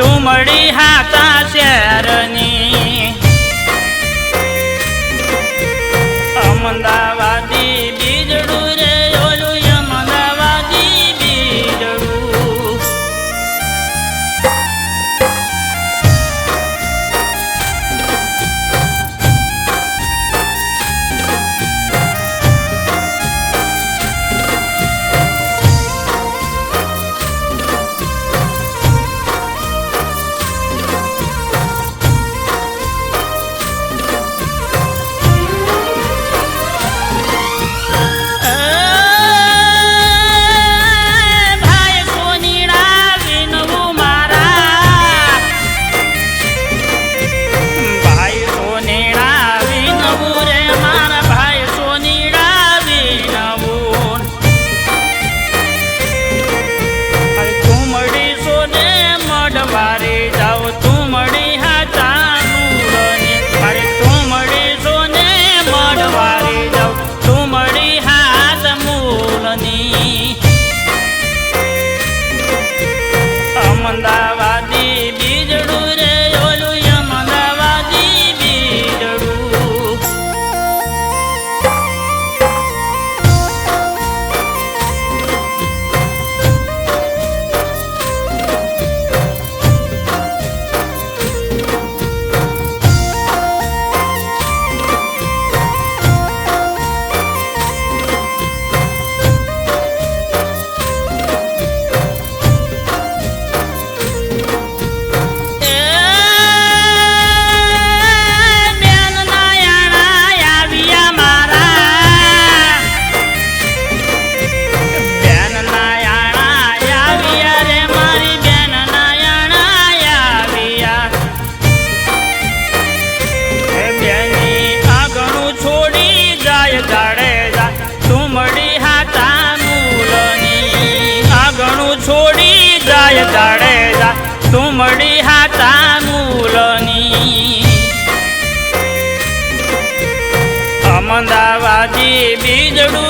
તું મળી હાતા શહેરની અમદાવાદી જાડેજા તુમડી હાતા મૂલની અમદાવાદી બીજડું